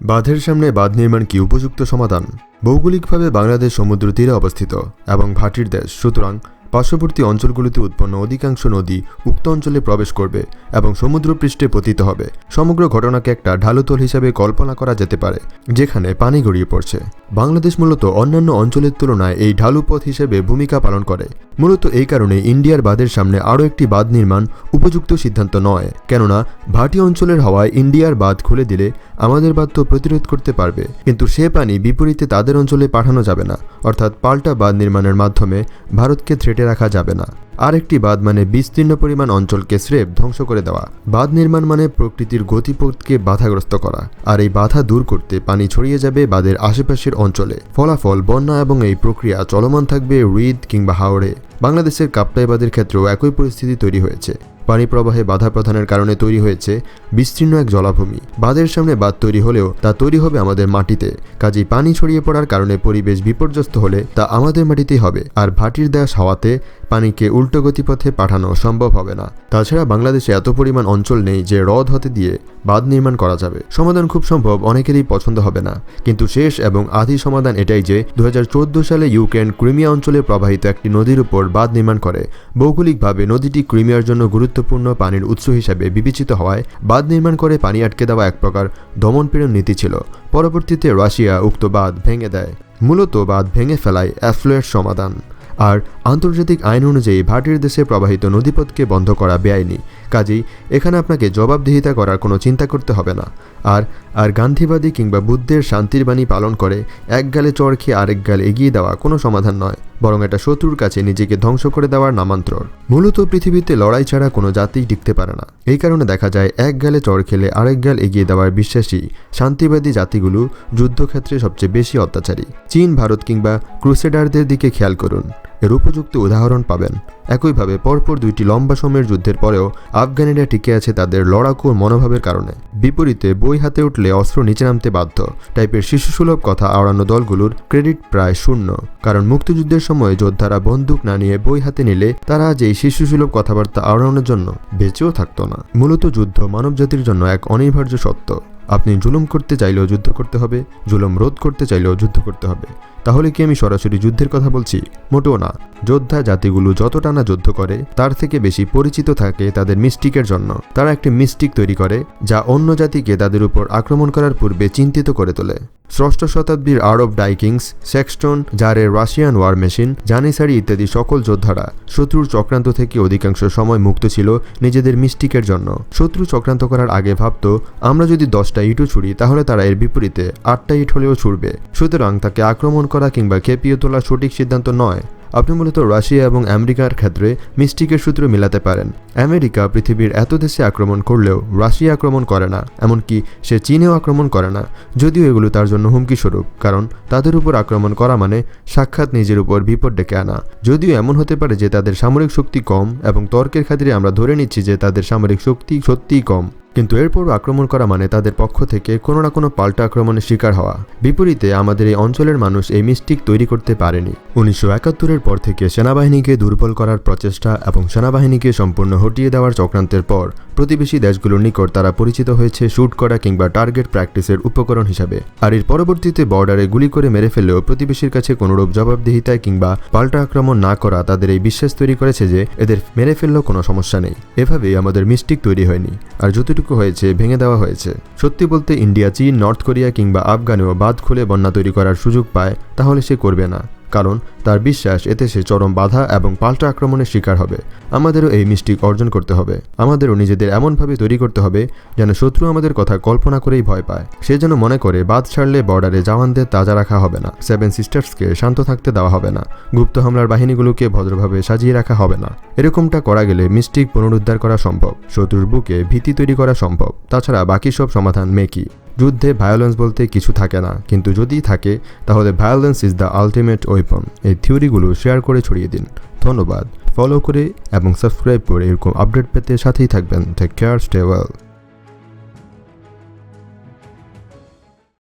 বাঁধের সামনে বাঁধ নির্মাণ কি উপযুক্ত সমাধান? ভৌগোলিকভাবে বাংলাদেশ সমুদ্র তীরে অবস্থিত এবং ভাটির দেশ। সুতরাং পার্শ্ববর্তী অঞ্চলগুলিতে উৎপন্ন অধিকাংশ নদী উক্ত অঞ্চলে প্রবেশ করবে এবং সমুদ্রপৃষ্ঠে পতিত হবে। সমগ্র ঘটনাকে একটা ঢালুতল হিসাবে কল্পনা করা যেতে পারে, যেখানে পানি গড়িয়ে পড়ছে। বাংলাদেশ মূলত অন্যান্য অঞ্চলের তুলনায় এই ঢালু পথ হিসেবে ভূমিকা পালন করে। মূলত এই কারণে ইন্ডিয়ার বাঁধের সামনে আরও একটি বাঁধ নির্মাণ উপযুক্ত সিদ্ধান্ত নয়। কেননা, ভাটি অঞ্চলের হাওয়ায় ইন্ডিয়ার বাঁধ খুলে দিলে আমাদের বাঁধ তো প্রতিরোধ করতে পারবে। কিন্তু সে পানি বিপরীতে তাদের অঞ্চলে পাঠানো যাবে না। অর্থাৎ পাল্টা বাঁধ নির্মাণের মাধ্যমে ভারতকে থ্রেটে রাখা যাবে না। আরেকটি বাঁধ মানে বিস্তীর্ণ পরিমাণ অঞ্চলকে স্রেফ ধ্বংস করে দেওয়া। বাঁধ নির্মাণ মানে প্রকৃতির গতিপথকে বাধাগ্রস্ত করা। আর এই বাধা দূর করতে পানি ছড়িয়ে যাবে বাঁধের আশেপাশের অঞ্চলে। ফলাফল, বন্যা এবং এই প্রক্রিয়া চলমান থাকবে হ্রদ কিংবা হাওড়ে বাংলাদেশের কাপ্তাই বাঁধের ক্ষেত্রেও একই পরিস্থিতি তৈরি হয়েছে। পানি প্রবাহে বাধা প্রধানের কারণে তৈরি হয়েছে বিস্তীর্ণ এক জলাভূমি। বাঁধের সামনে বাঁধ তৈরি হলেও তা তৈরি হবে আমাদের মাটিতে। কাজেই পানি ছড়িয়ে পড়ার কারণে পরিবেশ বিপর্যস্ত হলে তা আমাদের মাটিতেই হবে। আর ভাটির দেয়া হাওয়াতে পানিকে উল্টো গতিপথে পাঠানো সম্ভব হবে না। তাছাড়া বাংলাদেশে এত পরিমাণ অঞ্চল নেই যে হ্রদ হতে দিয়ে বাঁধ নির্মাণ করা যাবে। সমাধান খুব সম্ভব, অনেকেরই পছন্দ হবে না। কিন্তু শেষ এবং আদি সমাধান এটাই যে দু হাজার চোদ্দ সালে ইউক্রেন ক্রিমিয়া অঞ্চলে প্রবাহিত একটি নদীর উপর বাঁধ নির্মাণ করে। ভৌগোলিকভাবে নদীটি ক্রিমিয়ার জন্য গুরুত্বপূর্ণ পানির উৎস হিসাবে বিবেচিত হওয়ায় বাঁধ নির্মাণ করে পানি আটকে দেওয়া এক প্রকার দমনপীড়ন নীতি ছিল। পরবর্তীতে রাশিয়া উক্ত বাঁধ ভেঙে দেয়। মূলত বাঁধ ভেঙে ফেলায় অ্যাফ্লুয়ের সমাধান। আর আন্তর্জাতিক আইন অনুযায়ী ভাটির দেশে প্রবাহিত নদীপথকে বন্ধ করা বেআইনি। কাজেই এখানে আপনাকে জবাবদিহিতা করার কোনো চিন্তা করতে হবে না। আর আর গান্ধীবাদী কিংবা বুদ্ধের শান্তির বাণী পালন করে এক গালে চড় খেয়ে আরেক গালে এগিয়ে দেওয়া কোনো সমাধান নয়, বরং এটা শত্রুর কাছে নিজেকে ধ্বংস করে দেওয়ার নামান্তর। মূলত পৃথিবীতে লড়াই ছাড়া কোনো জাতিই টিকতে পারে না। এই কারণে দেখা যায় এক গালে চড় খেলে আরেক গাল এগিয়ে দেওয়ার বিশ্বাসী শান্তিবাদী জাতিগুলো যুদ্ধক্ষেত্রে সবচেয়ে বেশি অত্যাচারী। চীন, ভারত কিংবা ক্রুসেডারদের দিকে খেয়াল করুন। এর উপযুক্ত উদাহরণ পাবেন। একইভাবে পরপর দুইটি লম্বা সময়ের যুদ্ধের পরেও আফগানিরা টিকে আছে তাদের লড়াকু মনোভাবের কারণে। বিপরীতে বই হাতে উঠলে অস্ত্র নিচে নামতে বাধ্য। টাইপের শিশুসুলভ কথা আওড়ানো দলগুলোর ক্রেডিট প্রায় শূন্য। কারণ মুক্তিযুদ্ধের সময় যোদ্ধারা বন্দুক না নিয়ে বই হাতে নিলে তারা আজ এই শিশুসুলভ কথাবার্তা আওড়ানোর জন্য বেঁচেও থাকতো না। মূলত যুদ্ধ মানবজাতির জন্য এক অনিবার্য সত্য। আপনি জুলুম করতে চাইলেও যুদ্ধ করতে হবে, জুলুম রোধ করতে চাইলেও যুদ্ধ করতে হবে। তাহলে কি আমি সরাসরি যুদ্ধের কথা বলছি? মোটেও না। যোদ্ধা জাতিগুলো যতটা না যুদ্ধ করে, তার থেকে বেশি পরিচিত থাকে তাদের মিস্টিকের জন্য। তারা একটি মিস্টিক তৈরি করে, যা অন্য জাতিকে তাদের উপর আক্রমণ করার পূর্বে চিন্তিত করে তোলে। ষষ্ঠ শতাব্দীর আরব ডাইকিংস সেক্সটন জারের রাশিয়ান ওয়ার মেশিন, জানিসারি ইত্যাদি সকল যোদ্ধারা শত্রুর চক্রান্ত থেকে অধিকাংশ সময় মুক্ত ছিল নিজেদের মিস্টিকের জন্য। শত্রু চক্রান্ত করার আগে ভাবত, আমরা যদি দশটা ইটও ছুড়ি, তাহলে তারা এর বিপরীতে আটটা ইট হলেও ছুড়বে। সুতরাং তাকে আক্রমণ করা কিংবা খেপিয়ে তোলা সঠিক সিদ্ধান্ত নয়। আপনি মূলত রাশিয়া এবং আমেরিকার ক্ষেত্রে মিস্টিকের সূত্র মিলাতে পারেন। আমেরিকা পৃথিবীর এত দেশে আক্রমণ করলেও রাশিয়া আক্রমণ করে না, এমনকি সে চীনেও আক্রমণ করে না। যদিও এগুলো তার জন্য হুমকি স্বরূপ, কারণ তাদের উপর আক্রমণ করা মানে সাক্ষাৎ নিজের উপর বিপদ ডেকে আনা। যদিও এমন হতে পারে যে তাদের সামরিক শক্তি কম এবং তর্কের খাতিরে আমরা ধরে নিচ্ছি যে তাদের সামরিক শক্তি সত্যিই কম। কিন্তু এরপরও আক্রমণ করা মানে তাদের পক্ষ থেকে কোনো না কোনো পাল্টা আক্রমণের শিকার হওয়া। বিপরীতে আমাদের এই অঞ্চলের মানুষ এই মিস্টিক তৈরি করতে পারেনি। উনিশশো একাত্তরের পর থেকে সেনাবাহিনীকে দুর্বল করার প্রচেষ্টা এবং সেনাবাহিনীকে সম্পূর্ণ হটিয়ে দেওয়ার চক্রান্তের পর প্রতিবেশী দেশগুলোর নিকট তারা পরিচিত হয়েছে শ্যুট করা কিংবা টার্গেট প্র্যাকটিসের উপকরণ হিসাবে। আর এর পরবর্তীতে বর্ডারে গুলি করে মেরে ফেললেও প্রতিবেশীর কাছে কোনোরূপ জবাবদিহিতায় কিংবা পাল্টা আক্রমণ না করা তাদের এই বিশ্বাস তৈরি করেছে যে এদের মেরে ফেললেও কোনো সমস্যা নেই। এভাবেই আমাদের মিস্টিক তৈরি হয়নি। আর যতটুকু হয়েছে ভেঙে দেওয়া হয়েছে। সত্যি বলতে ইন্ডিয়া, চীন, নর্থ কোরিয়া কিংবা আফগানেও বাঁধ খুলে বন্যা তৈরি করার সুযোগ পায়, তাহলে সে করবে না। কারণ তার বিশ্বাস এতে সে চরম বাধা এবং পাল্টা আক্রমণের শিকার হবে। আমাদেরও এই মিস্টিক অর্জন করতে হবে। আমাদেরও নিজেদের এমনভাবে তৈরি করতে হবে যেন শত্রু আমাদের কথা কল্পনা করেই ভয় পায়। সে যেন মনে করে বাদ ছাড়লে বর্ডারে জওয়ানদের তাজা রাখা হবে না। সেভেন সিস্টার্সকে শান্ত থাকতে দেওয়া হবে না। গুপ্ত হামলার বাহিনীগুলোকে ভদ্রভাবে সাজিয়ে রাখা হবে না। এরকমটা করা গেলে মিস্টিক পুনরুদ্ধার করা সম্ভব। শত্রুর বুকে ভীতি তৈরি করা সম্ভব। তাছাড়া বাকি সব সমাধান মেকি। যুদ্ধে ভায়োলেন্স বলতে কিছু থাকে না, কিন্তু যদি থাকে, তাহলে violence is the ultimate weapon এই থিওরিগুলো শেয়ার করে ছড়িয়ে দিন। ধন্যবাদ। ফলো করে এবং সাবস্ক্রাইব করে এরকম আপডেট পেতে সাথেই থাকবেন। Take care stay well